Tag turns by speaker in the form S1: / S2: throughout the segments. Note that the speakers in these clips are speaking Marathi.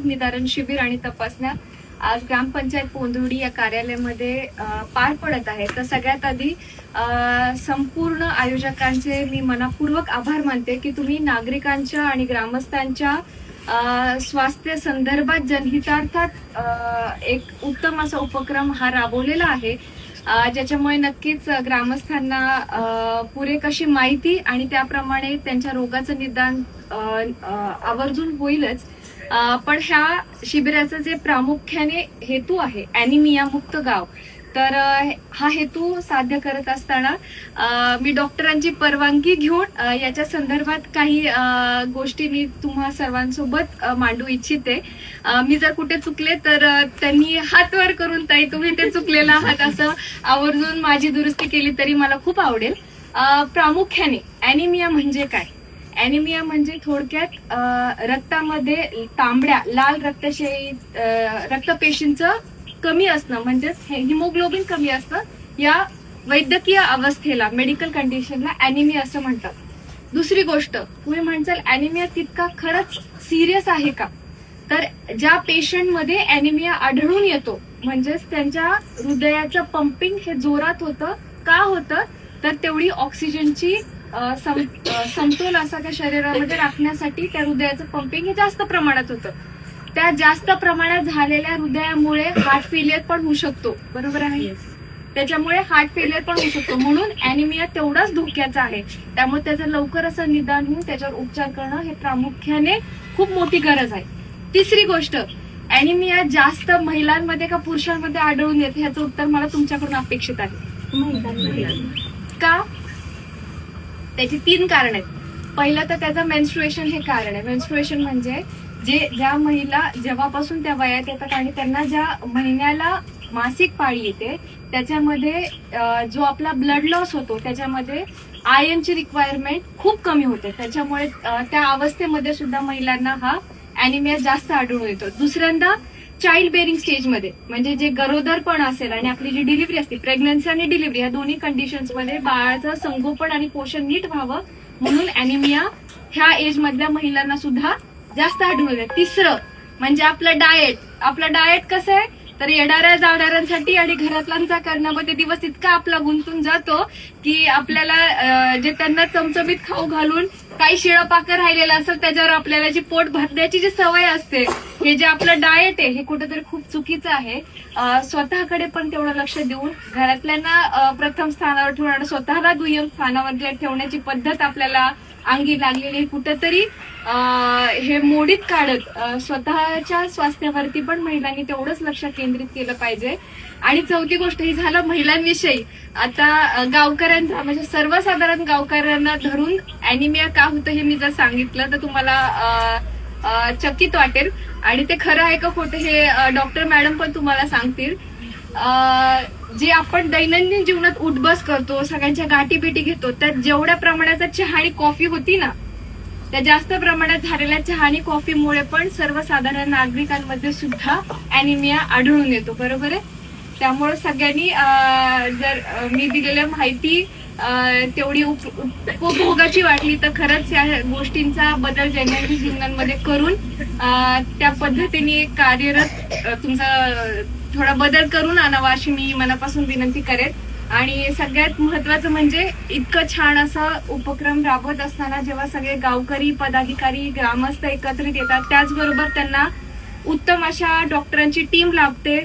S1: रोग निदान शिबिर आणि तपासण्या आज ग्रामपंचायत पोंदुर्डी या कार्यालयामध्ये पार पडत आहे. तर सगळ्यात आधी संपूर्ण आयोजकांचे मी मनापूर्वक आभार मानते की तुम्ही नागरिकांच्या आणि ग्रामस्थांच्या स्वास्थ्य संदर्भात जनहितार्थात एक उत्तम असा उपक्रम हा राबवलेला आहे. ज्याच्यामुळे नक्कीच ग्रामस्थांना पुरे कशी माहिती आणि त्याप्रमाणे त्यांच्या रोगाचं निदान आवर्जून होईलच. पण ह्या शिबिराचं जे प्रामुख्याने हेतू आहे अॅनिमिया मुक्त गाव तर हा हेतू साध्य करत असताना मी डॉक्टरांची परवानगी घेऊन याच्या संदर्भात काही गोष्टी मी तुम्हा सर्वांसोबत मांडू इच्छिते. मी जर कुठे चुकले तर त्यांनी हात वर करून ताई तुम्ही ते चुकलेला आहात असं आवर्जून माझी दुरुस्ती केली तरी मला खूप आवडेल. प्रामुख्याने अॅनिमिया म्हणजे काय? अॅनिमिया म्हणजे थोडक्यात रक्तामध्ये तांबड्या लाल रक्तशाही रक्तपेशींचं कमी असणं म्हणजेच हिमोग्लोबिन कमी असणं या वैद्यकीय अवस्थेला मेडिकल कंडिशनला अॅनिमिया असं म्हणतात. दुसरी गोष्ट तुम्ही म्हणसाल अॅनिमिया तितका खरंच सिरियस आहे का? तर ज्या पेशंटमध्ये अॅनिमिया आढळून येतो म्हणजेच त्यांच्या हृदयाचं पंपिंग हे जोरात होतं का होतं? तर तेवढी ऑक्सिजनची सम- समतोल असा त्या शरीरामध्ये राखण्यासाठी त्या हृदयाचं पंपिंग हे जास्त प्रमाणात होतं. त्या जास्त प्रमाणात झालेल्या हृदयामुळे हार्ट फेलियर पण होऊ शकतो. बरोबर आहे? त्याच्यामुळे हार्ट फेलियर पण होऊ शकतो. म्हणून अॅनिमिया तेवढाच धोक्याचा आहे. त्यामुळे त्याचं लवकर असं निदान होऊन त्याच्यावर उपचार करणं हे प्रामुख्याने खूप मोठी गरज आहे. तिसरी गोष्ट अॅनिमिया जास्त महिलांमध्ये का पुरुषांमध्ये आढळून येते? ह्याचं उत्तर मला तुमच्याकडून अपेक्षित आहे. का? त्याची तीन कारण आहेत. पहिलं तर त्याचं मेन्स्ट्रुएशन हे कारण आहे. मेन्स्ट्रुएशन म्हणजे जे ज्या महिला जेव्हापासून त्या वयात येतात आणि त्यांना ज्या महिन्याला मासिक पाळी येते त्याच्यामध्ये जो आपला ब्लड लॉस होतो त्याच्यामध्ये आयनची रिक्वायरमेंट खूप कमी होते. त्याच्यामुळे त्या अवस्थेमध्ये सुद्धा महिलांना हा अॅनिमिया जास्त आढळून येतो. दुसऱ्यांदा चाइल्ड बेरिंग स्टेजमध्ये म्हणजे जे गरोदरपण असेल आणि आपली जी डिलिव्हरी असते प्रेग्नन्सी आणि डिलिव्हरी या दोन्ही कंडिशन्समध्ये बाळाचं संगोपन आणि पोषण नीट व्हावं म्हणून अॅनिमिया ह्या एज मधल्या महिलांना सुद्धा जास्त आढळून तिसरं म्हणजे आपलं डाएट आपलं डाएट कसं आहे? तर येणाऱ्या जाणाऱ्यांसाठी आणि घरातल्यांचा करण्यामध्ये दिवस इतका आपला गुंतून जातो की आपल्याला जे त्यांना चमचमीत खाऊ घालून काही शिळं पाकं राहिलेलं असेल त्याच्यावर आपल्याला जी पोट भरण्याची जी सवय असते हे जे आपलं डाएट आहे हे कुठेतरी खूप चुकीचं आहे. स्वतःकडे पण तेवढं लक्ष देऊन घरातल्यांना प्रथम स्थानावर ठेवून आणि स्वतःला दुय्यम स्थानावर ठेवण्याची पद्धत आपल्याला अंगी लागलेली कुठंतरी हे मोडीत काढत स्वतःच्या स्वास्थ्यावरती पण महिलांनी तेवढंच लक्ष केंद्रित केलं पाहिजे. आणि चौथी गोष्ट ही झालं महिलांविषयी. आता गावकऱ्यांचा म्हणजे सर्वसाधारण गावकऱ्यांना धरून अॅनिमिया का होतं हे मी जर सांगितलं तर तुम्हाला चकित वाटेल. आणि ते खरं आहे का खोटं हे डॉक्टर मॅडम पण तुम्हाला सांगतील. जे आपण दैनंदिन जीवनात उठबस करतो सगळ्यांच्या गाठी बिटी घेतो त्यात जेवढ्या प्रमाणाचा चहा आणि कॉफी होती ना त्या जास्त प्रमाणात झालेल्या चहा आणि कॉफीमुळे पण सर्वसाधारण नागरिकांमध्ये सुद्धा अॅनिमिया आढळून येतो बरोबर आहे? त्यामुळे सगळ्यांनी जर मी दिलेल्या माहिती अं, तेवढी उप- उपभोगाची वाटली तर खरंच या गोष्टींचा बदल दैनंदिन जीवनांमध्ये करून त्या पद्धतीने कार्यरत तुमचा थोडा बदल करून आणावा अशी मी मनापासून विनंती करेन. आणि सगळ्यात महत्वाचं म्हणजे इतकं छान असं उपक्रम राबवत असताना जेव्हा सगळे गावकरी पदाधिकारी ग्रामस्थ एकत्रित येतात त्याचबरोबर त्यांना उत्तम अशा डॉक्टरांची टीम लाभते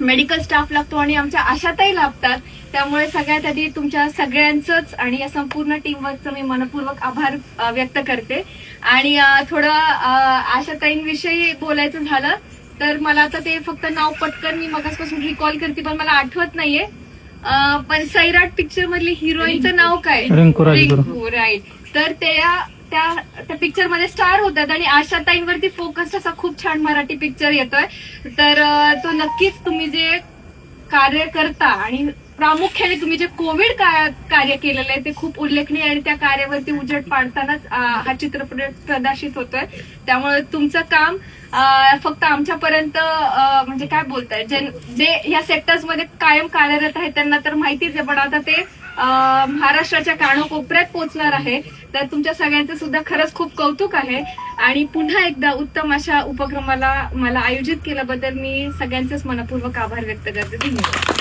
S1: मेडिकल स्टाफ लागतो आणि आमच्या आशाताही लाभतात. त्यामुळे सगळ्यात आधी तुमच्या सगळ्यांचंच आणि या संपूर्ण टीमवर्कचं मी मनपूर्वक आभार व्यक्त करते. आणि थोडं आशाताईंविषयी बोलायचं झालं तर मला आता ते फक्त नाव पटकन मी मगासपासून रिकॉल करते पण मला आठवत नाहीये. अ, पण सैराट पिक्चर मधली हिरोईनचं नाव काय?
S2: रिंकू राजगुरू.
S1: रिंकू राईट तर त्या त्या त्या पिक्चरमध्ये स्टार होतात आणि आशाताईंवरती फोकस असा खूप छान मराठी पिक्चर येतोय. तर अ, तो नक्कीच तुम्ही जे कार्य करता आणि प्रामुख्याने तुम्ही जे कोविड का- कार्य केलेलं आहे ते खूप उल्लेखनीय आणि त्या कार्यावरती उजेड पाडतानाच हा चित्रपट प्रदर्शित होतोय. त्यामुळे तुमचं काम फक्त आमच्यापर्यंत म्हणजे काय बोलताय जे जे ह्या सेक्टर्समध्ये कायम कार्यरत आहेत त्यांना तर माहितीच आहे पण आता ते महाराष्ट्राच्या कानोकोपऱ्यात पोहोचणार आहे. तर तुमच्या सगळ्यांचं सुद्धा खरंच खूप कौतुक आहे. आणि पुन्हा एकदा उत्तम अशा उपक्रमाला मला आयोजित केल्याबद्दल मी सगळ्यांचेच मनपूर्वक आभार व्यक्त करते. धन्यवाद.